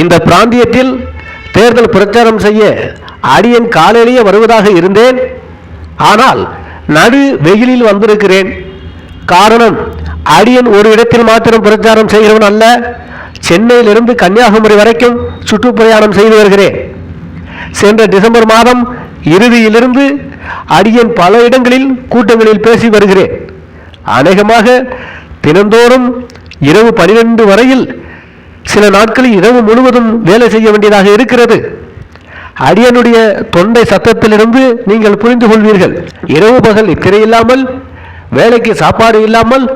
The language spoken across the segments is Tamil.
இந்த பிராந்தியத்தில் தேர்தல் பிரச்சாரம் செய்ய அடியன் காலையிலேயே வருவதாக இருந்தேன். ஆனால் நடு வெயிலில் வந்திருக்கிறேன். காரணம் அடியன் ஒரு இடத்தில் மாத்திரம் பிரச்சாரம் செய்கிறவன் அல்ல. சென்னையிலிருந்து கன்னியாகுமரி வரைக்கும் சுற்றுப்பிரயாணம் செய்து வருகிறேன். சென்ற டிசம்பர் மாதம் இறுதியிலிருந்து அடியன் பல இடங்களில் கூட்டங்களில் பேசி வருகிறேன். அநேகமாக தினந்தோறும் இரவு பனிரெண்டு வரையில் சில நாட்களில் இரவு முழுவதும் வேலை செய்ய வேண்டியதாக இருக்கிறது. அடியனுடைய தொண்டை சத்தத்திலிருந்து நீங்கள் புரிந்து கொள்வீர்கள். இரவு பகல் இத்திரை இல்லாமல் வேலைக்கு சாப்பாடு இல்லாமல்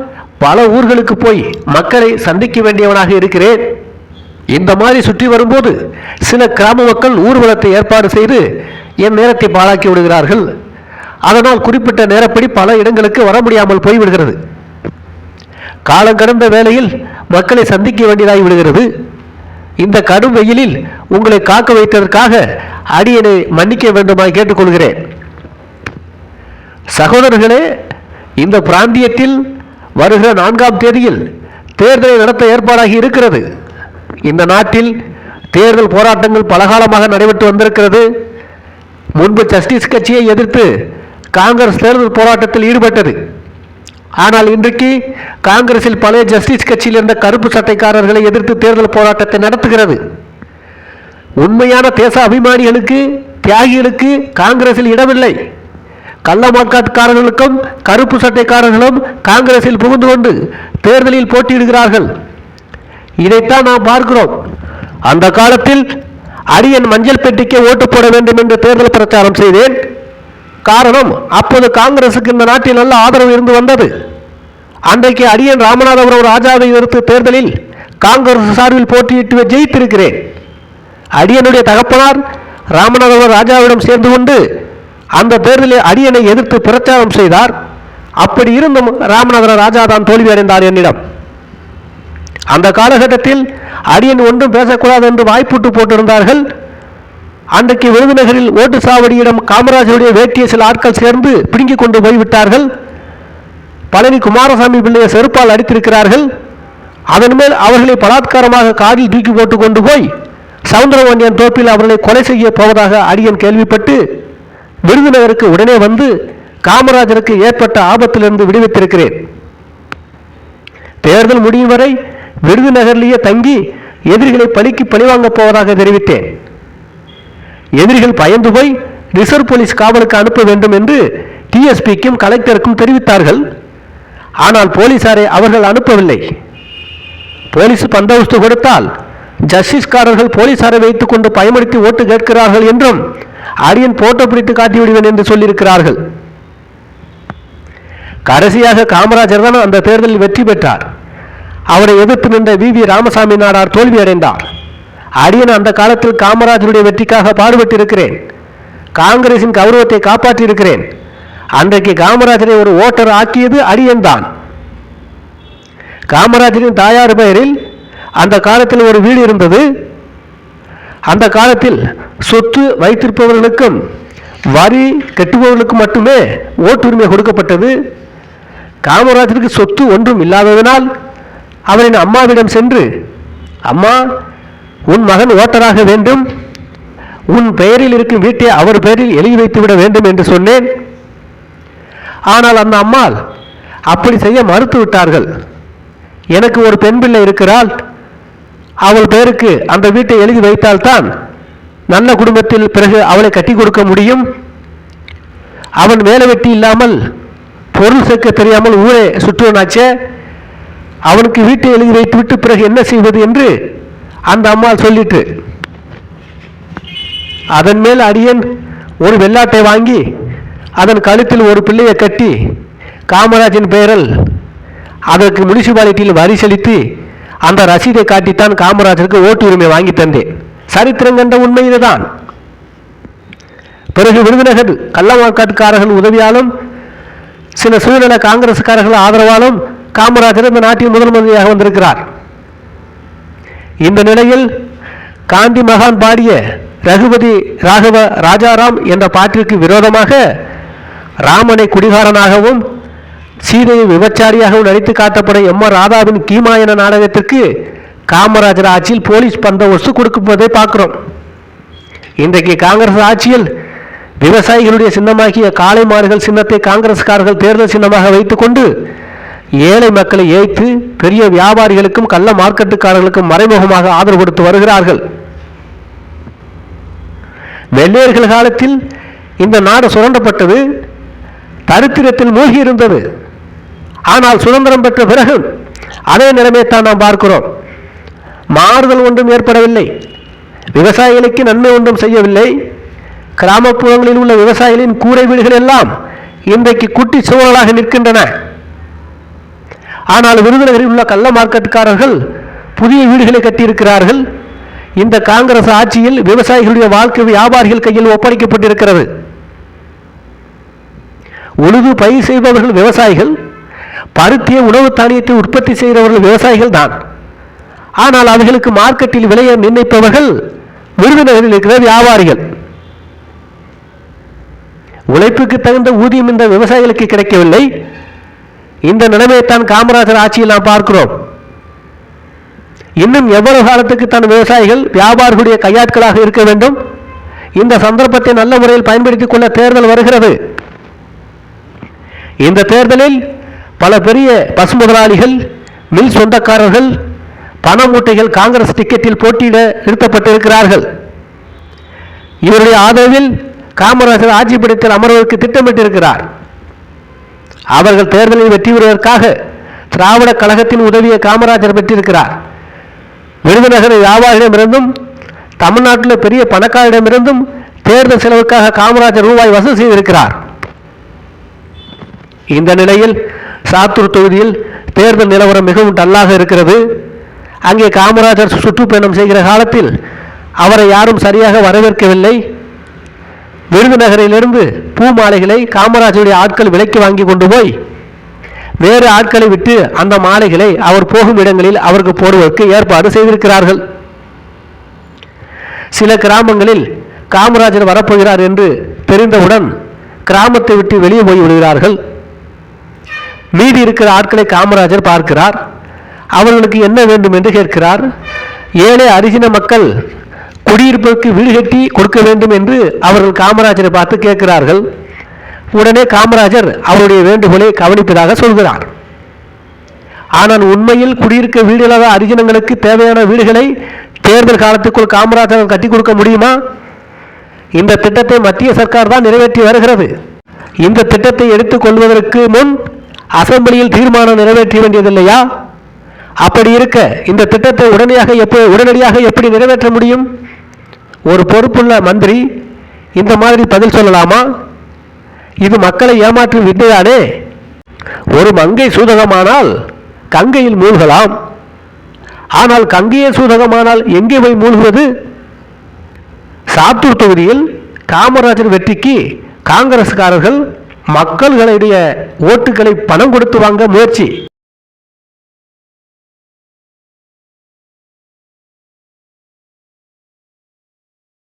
பல ஊர்களுக்கு போய் மக்களை சந்திக்க வேண்டியவனாக இருக்கிறேன். இந்த மாதிரி சுற்றி வரும்போது சில கிராம மக்கள் ஊர்வலத்தை ஏற்பாடு செய்து என் நேரத்தை பாழாக்கி விடுகிறார்கள். அதனால் குறிப்பிட்ட நேரப்படி பல இடங்களுக்கு வர முடியாமல் போய்விடுகிறது. காலம் கடந்த வேளையில் மக்களை சந்திக்க வேண்டியதாகி விடுகிறது. இந்த கடும் வெயிலில் உங்களை காக்க வைத்ததற்காக அடியனை மன்னிக்க வேண்டுமாய் கேட்டுக்கொள்கிறேன். சகோதரர்களே இந்த பிராந்தியத்தில் வருகிற நான்காம் தேதியில் தேர்தலை நடத்த ஏற்பாடாகி இருக்கிறது. இந்த நாட்டில் தேர்தல் போராட்டங்கள் பலகாலமாக நடைபெற்று வந்திருக்கிறது. முன்பு ஜஸ்டிஸ் கட்சியை எதிர்த்து காங்கிரஸ் தேர்தல் போராட்டத்தில் ஈடுபட்டது. ஆனால் இன்றைக்கு காங்கிரஸில் பழைய ஜஸ்டிஸ் கட்சியில் இருந்த கருப்பு சட்டைக்காரர்களை எதிர்த்து தேர்தல் போராட்டத்தை நடத்துகிறது. உண்மையான தேச அபிமானிகளுக்கு தியாகிகளுக்கு காங்கிரஸில் இடமில்லை. கள்ள கள்ளமாக்காட்டுக்காரர்களுக்கும் கருப்பு சட்டைக்காரர்களும் காங்கிரஸில் புகுந்து கொண்டு தேர்தலில் போட்டியிடுகிறார்கள். இதைத்தான் நாம் பார்க்கிறோம். அந்த காலத்தில் அரியன் மஞ்சள் பெட்டிக்கு ஓட்டு போட வேண்டும் என்று தேர்தல் பிரச்சாரம் செய்தேன். காரணம் அப்போது காங்கிரசுக்கு இந்த நாட்டில் நல்ல ஆதரவு இருந்து வந்தது. அன்றைக்கு அடியன் ராமநாதபுரம் ராஜாவை எதிர்த்து தேர்தலில் காங்கிரஸ் சார்பில் போட்டியிட்டு ஜெயித்திருக்கிறேன். அடியனுடைய தகப்பனார் ராமநாதபுரம் ராஜாவிடம் சேர்ந்து கொண்டு அந்த தேர்தலில் அடியனை எதிர்த்து பிரச்சாரம் செய்தார். அப்படி இருந்தும் ராமநாதபுரம் ராஜா தான் தோல்வி அடைந்தார் என்னிடம். அந்த காலகட்டத்தில் அடியன் ஒன்றும் பேசக்கூடாது என்று வாய்ப்புட்டு போட்டிருந்தார்கள். அன்றைக்கு விருதுநகரில் ஓட்டு சாவடியிடம் காமராஜருடைய வேட்டிய சில ஆட்கள் சேர்ந்து பிடுங்கிக் கொண்டு போய்விட்டார்கள். பழனி குமாரசாமி பிள்ளையை செருப்பால் அடித்திருக்கிறார்கள். அதன் மேல் அவர்களை பலாத்காரமாக காதில் தூக்கி போட்டு கொண்டு போய் சவுந்தரபாண்டியன் தோப்பில் அவர்களை கொலை செய்ய போவதாக அடியன் கேள்விப்பட்டு விருதுநகருக்கு உடனே வந்து காமராஜருக்கு ஏற்பட்ட ஆபத்திலிருந்து விடுவித்திருக்கிறேன். தேர்தல் முடியும் வரை விருதுநகர்லேயே தங்கி எதிரிகளை பழிக்கு பழிவாங்கப் போவதாக தெரிவித்தேன். எதிரிகள் பயந்து போய் ரிசர்வ் போலீஸ் காவலுக்கு அனுப்ப வேண்டும் என்று டிஎஸ்பிக்கும் கலெக்டருக்கும் தெரிவித்தார்கள். ஆனால் போலீசாரை அவர்கள் அனுப்பவில்லை. போலீஸ் பந்தோபஸ்து கொடுத்தால் ஜஸ்டிஸ்காரர்கள் போலீசாரை வைத்துக் கொண்டு பயமுறுத்தி ஓட்டு கேட்கிறார்கள் என்றும் அரியன் போட்டோ பிடித்து காட்டிவிடுவேன் என்று சொல்லியிருக்கிறார்கள். கடைசியாக காமராஜர் தான் அந்த தேர்தலில் வெற்றி பெற்றார். அவரை எதிர்த்து நின்ற வி வி ராமசாமி நாடார் தோல்வியடைந்தார். அடியன் அந்த காலத்தில் காமராஜருடைய வெற்றிக்காக பாடுபட்டிருக்கிறேன். காங்கிரசின் கௌரவத்தை காப்பாற்றியிருக்கிறேன். அன்றைக்கு காமராஜரை ஒரு ஓட்டர் ஆக்கியது அடியன் தான். காமராஜரின் தாயார் பெயரில் அந்த காலத்தில் ஒரு வீடு இருந்தது. அந்த காலத்தில் சொத்து வைத்திருப்பவர்களுக்கும் வரி கட்டுபவர்களுக்கு மட்டுமே ஓட்டுரிமை கொடுக்கப்பட்டது. காமராஜருக்கு சொத்து ஒன்றும் இல்லாததனால் அவரின் அம்மாவிடம் சென்று அம்மா உன் மகன் ஓட்டராக வேண்டும். உன் பெயரில் இருக்கும் வீட்டை அவர் பெயரில் எழுதி வைத்து விட வேண்டும் என்று சொன்னேன். ஆனால் அந்த அம்மாள் அப்படி செய்ய மறுத்து விட்டார்கள். எனக்கு ஒரு பெண் பிள்ளை இருக்கிறாள். அவள் பெயருக்கு அந்த வீட்டை எழுதி வைத்தால்தான் நல்ல குடும்பத்தில் பிறகு அவளை கட்டி கொடுக்க முடியும். அவன் வேலை வெட்டி இல்லாமல் பொருள் சேர்க்க தெரியாமல் ஊரே சுற்றுவனாச்சே. அவனுக்கு வீட்டை எழுதி வைத்துவிட்டு பிறகு என்ன செய்வது என்று அந்த அம்மா சொல்லிட்டு அதன் மேல் அடியன் ஒரு வெள்ளாட்டை வாங்கி அதன் கழுத்தில் ஒரு பிள்ளையை கட்டி காமராஜின் பெயரில் அதற்கு முனிசிபாலிட்டியில் வரி செலுத்தி அந்த ரசீதை காட்டித்தான் காமராஜருக்கு ஓட்டு உரிமை வாங்கி தந்தேன். சரித்திரம் கண்ட உண்மை இதுதான். பிறகு விருதுநகர் கள்ளமாக்காட்டுக்காரர்கள் உதவியாலும் சில சூழ்நிலை காங்கிரஸ்காரர்கள் ஆதரவாலும் காமராஜர் இந்த நாட்டின் முதல் மந்திரியாக வந்திருக்கிறார். இந்த நிலையில் காந்தி மகான் பாடிய ரகுபதி ராகவ ராஜாராம் என்ற பாட்டிற்கு விரோதமாக ராமனை குடிகாரனாகவும் சீதையை விபச்சாரியாகவும் நடித்து காட்டப்படும் எம் ஆர் ராதாவின் கீமாயன நாடகத்திற்கு காமராஜர் ஆட்சியில் போலீஸ் பந்தோபஸ்து கொடுக்கும்போதே பார்க்குறோம். இன்றைக்கு காங்கிரஸ் ஆட்சியில் விவசாயிகளுடைய சின்னமாகிய காளை மாடுகள் சின்னத்தை காங்கிரஸ்காரர்கள் தேர்தல் சின்னமாக வைத்துக்கொண்டு ஏழை மக்களை ஏய்த்து பெரிய வியாபாரிகளுக்கும் கள்ள மார்க்கெட்டுக்காரர்களுக்கும் மறைமுகமாக ஆதரவு கொடுத்து வருகிறார்கள். வெள்ளையர்கள் காலத்தில் இந்த நாடு சுரண்டப்பட்டது தரித்திரத்தில் மூழ்கி இருந்தது. ஆனால் சுதந்திரம் பெற்ற பிறகு அதே நிலைமையைத்தான் நாம் பார்க்கிறோம். மாறுதல் ஒன்றும் ஏற்படவில்லை. விவசாயிகளுக்கு நன்மை ஒன்றும் செய்யவில்லை. கிராமப்புறங்களில் உள்ள விவசாயிகளின் கூரை வீடுகள் எல்லாம் இன்றைக்கு குட்டி சூழலாக நிற்கின்றன. ஆனால் விருதுநகரில் உள்ள கள்ள மார்க்கெட்டுக்காரர்கள் புதிய வீடுகளை கட்டியிருக்கிறார்கள். இந்த காங்கிரஸ் ஆட்சியில் விவசாயிகளுடைய வாழ்க்கை வியாபாரிகள் கையில் ஒப்படைக்கப்பட்டிருக்கிறது. உழுது பயிர் செய்பவர்கள் விவசாயிகள் பருத்திய உணவு தானியத்தை உற்பத்தி செய்கிறவர்கள் விவசாயிகள் தான். ஆனால் அவர்களுக்கு மார்க்கெட்டில் விலையை நிர்ணயிப்பவர்கள் விருதுநகரில் இருக்கிற வியாபாரிகள். உழைப்புக்கு தகுந்த ஊதியம் இந்த விவசாயிகளுக்கு கிடைக்கவில்லை. இந்த நிலைமையைத்தான் காமராஜர் ஆட்சியில் நாம் பார்க்கிறோம். இன்னும் எவ்வளவு காலத்துக்கு தான் விவசாயிகள் வியாபாரிகளுடைய கையாட்களாக இருக்க வேண்டும்? இந்த சந்தர்ப்பத்தை நல்ல முறையில் பயன்படுத்திக் கொள்ள தேர்தல் வருகிறது. இந்த தேர்தலில் பல பெரிய பசு முதலாளிகள் மில் சொந்தக்காரர்கள் பண மூட்டைகள் காங்கிரஸ் டிக்கெட்டில் போட்டியிட நிறுத்தப்பட்டிருக்கிறார்கள். இவருடைய ஆதரவில் காமராஜர் ஆட்சி பீடத்தில் அமர்வதற்கு திட்டமிட்டிருக்கிறார். அவர்கள் தேர்தலில் வெற்றி பெறுவதற்காக திராவிட கழகத்தின் உதவியை காமராஜர் பெற்றிருக்கிறார். விருதுநகர் வியாபாரியிடமிருந்தும் தமிழ்நாட்டில் பெரிய பணக்காரிடமிருந்தும் தேர்தல் செலவுக்காக காமராஜர் ரூபாய் வசூல் செய்திருக்கிறார். இந்த நிலையில் சாத்தூர் தொகுதியில் தேர்தல் நிலவரம் மிகவும் டல்லாக இருக்கிறது. அங்கே காமராஜர் சுற்றுப்பயணம் செய்கிற காலத்தில் அவரை யாரும் சரியாக வரவேற்கவில்லை. விருதுநகரிலிருந்து பூ மாலைகளை காமராஜருடைய ஆட்கள் விலைக்கு வாங்கி கொண்டு போய் வேறு ஆட்களை விட்டு அந்த மாலைகளை அவர் போகும் இடங்களில் அவருக்கு போடுவதற்கு ஏற்பாடு செய்திருக்கிறார்கள். சில கிராமங்களில் காமராஜர் வரப்போகிறார் என்று தெரிந்தவுடன் கிராமத்தை விட்டு வெளியே போய் விடுகிறார்கள். மீதி இருக்கிற ஆட்களை காமராஜர் பார்க்கிறார். அவர்களுக்கு என்ன வேண்டும் என்று கேட்கிறார். ஏழை அரிசின மக்கள் குடியிருப்பதற்கு வீடு கட்டி கொடுக்க வேண்டும் என்று அவர்கள் காமராஜரை பார்த்து கேட்கிறார்கள். உடனே காமராஜர் அவருடைய வேண்டுகோளை கவனிப்பதாக சொல்கிறார். ஆனால் உண்மையில் குடியிருக்க வீடு இல்லாத அரிஜனங்களுக்கு தேவையான வீடுகளை தேர்தல் காலத்துக்குள் காமராஜர் கட்டி கொடுக்க முடியுமா? இந்த திட்டத்தை மத்திய சர்க்கார் தான் நிறைவேற்றி வருகிறது. இந்த திட்டத்தை எடுத்துக் கொள்வதற்கு முன் அசம்பிளியில் தீர்மானம் நிறைவேற்ற வேண்டியதில்லையா? அப்படி இருக்க இந்த திட்டத்தை உடனடியாக எப்போ உடனடியாக எப்படி நிறைவேற்ற முடியும்? ஒரு பொறுப்புள்ள மந்திரி இந்த மாதிரி பதில் சொல்லலாமா? இது மக்களை ஏமாற்றும் வித்தையானே ஒரு மங்கை சூதகமானால் கங்கையில் மூழ்கலாம். ஆனால் கங்கையே சூதகமானால் எங்கே போய் மூழ்குவது? சாத்தூர் தொகுதியில் காமராஜர் வெற்றிக்கு காங்கிரஸ்காரர்கள் மக்களுடைய ஓட்டுகளை பணம் கொடுத்து வாங்க முயற்சி.